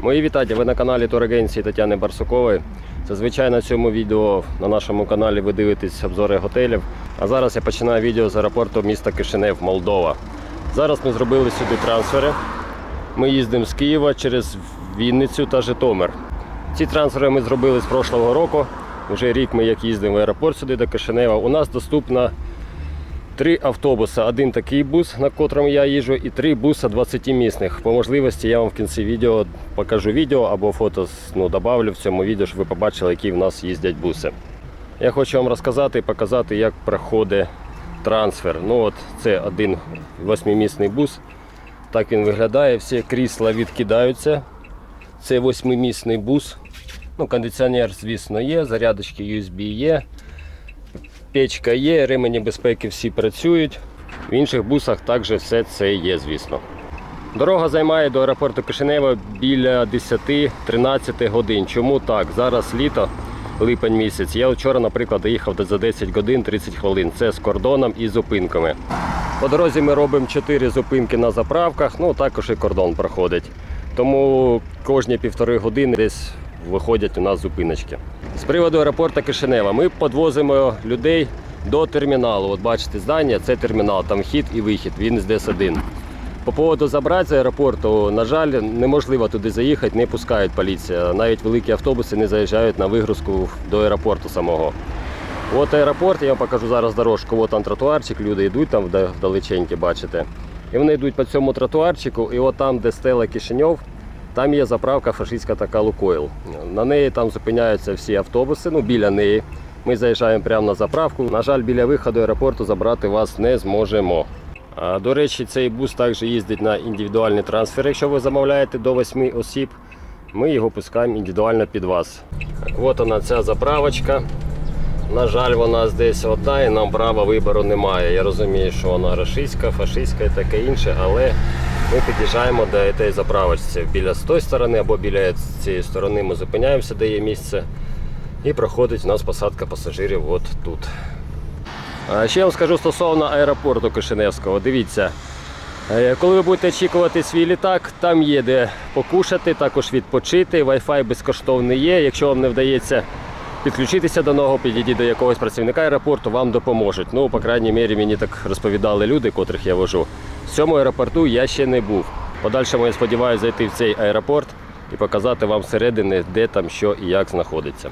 Мої вітання, ви на каналі турагенції Тетяни Барсукової. Зазвичай на цьому відео на нашому каналі ви дивитесь обзори готелів. А зараз я починаю відео з аеропорту міста Кишинев, Молдова. Зараз ми зробили сюди трансфери. Ми їздимо з Києва через Вінницю та Житомир. Ці трансфери ми зробили з прошлого року. Вже рік ми як їздимо в аеропорт сюди до Кишинева. У нас доступно Три автобуси, один такий бус, на котрому я їжджу, і три буса 20-місних. По можливості я вам в кінці відео покажу відео або фото ну, добавлю в цьому відео, щоб ви побачили, які в нас їздять буси. Я хочу вам розказати і показати, як проходить трансфер. Ну от Це один восьмимісний бус. Так він виглядає. Всі крісла відкидаються. Це восьмимісний бус. Ну, кондиціонер, звісно, є, зарядочки USB є. Печка є, ремені безпеки всі працюють. В інших бусах також все це є, звісно. Дорога займає до аеропорту Кишинева біля 10-13 годин. Чому так? Зараз літо, липень місяць. Я вчора, наприклад, доїхав за 10 годин 30 хвилин. Це з кордоном і зупинками. По дорозі ми робимо 4 зупинки на заправках, ну також і кордон проходить. Тому кожні півтори години десь виходять у нас зупиночки. З приводу аеропорту Кишинева ми підвозимо людей до терміналу. От бачите, здання це термінал, там вхід і вихід, він здесь один. По поводу забрати з аеропорту, на жаль, неможливо туди заїхати, не пускають поліція. Навіть великі автобуси не заїжджають на вигрузку до аеропорту самого. От аеропорт, я вам покажу зараз дорожку, от там тротуарчик, люди йдуть там вда- вдалеченькі, бачите. І вони йдуть по цьому тротуарчику, і от там, де стела Кишиньов, там є заправка фашистська така Лукойл. На неї там зупиняються всі автобуси, ну біля неї. Ми заїжджаємо прямо на заправку. На жаль, біля виходу аеропорту забрати вас не зможемо. А, До речі, цей бус також їздить на індивідуальний трансфер. Якщо ви замовляєте до 8 осіб, ми його пускаємо індивідуально під вас. От вона ця заправочка. На жаль, вона десь одна і нам права вибору немає. Я розумію, що вона рашистська, фашистська і таке інше, але ми під'їжджаємо до цієї заправочці. Біля з тої сторони або біля цієї сторони ми зупиняємося, де є місце. І проходить у нас посадка пасажирів от тут. Ще я вам скажу стосовно аеропорту Кишиневського. Дивіться, е, коли ви будете очікувати свій літак, там є де покушати, також відпочити. Wi-Fi безкоштовний є. Якщо вам не вдається підключитися до нього, підійдіть до якогось працівника аеропорту, вам допоможуть. Ну, по крайній мірі, мені так розповідали люди, котрих я вожу. Цьому аеропорту я ще не був. Подальшому я сподіваюся зайти в цей аеропорт і показати вам всередини, де там що і як знаходиться.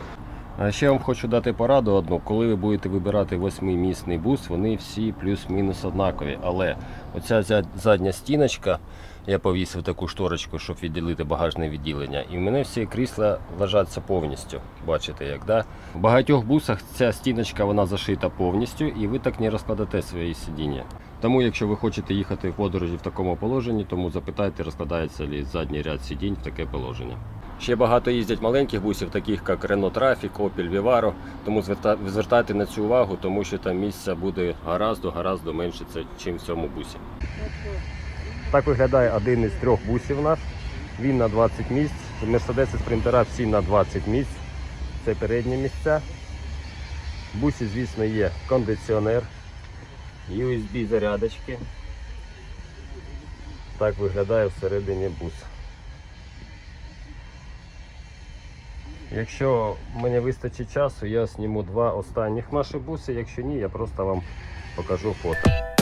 А ще вам хочу дати пораду одну. Коли ви будете вибирати восьмимісний бус, вони всі плюс-мінус однакові. Але оця задня стіночка, я повісив таку шторочку, щоб відділити багажне відділення. І в мене всі крісла ложаться повністю. Бачите, як да? В багатьох бусах ця стіночка вона зашита повністю, і ви так не розкладете свої сидіння. Тому, якщо ви хочете їхати в подорожі в такому положенні, тому запитайте, розкладається ли задній ряд сидінь в таке положення. Ще багато їздять маленьких бусів, таких як Renault Trafic, Opel Vivaro, тому звертайте на цю увагу, тому що там місця буде гораздо, гораздо менше, чим в цьому бусі. Так виглядає один із трьох бусів наш. Він на 20 місць. Mercedes спринтера всі на 20 місць. Це передні місця. В бусі, звісно, є кондиціонер, USB зарядочки. Так виглядає всередині бус. Якщо мені вистачить часу, я зніму два останніх наші буси. Якщо ні, я просто вам покажу фото.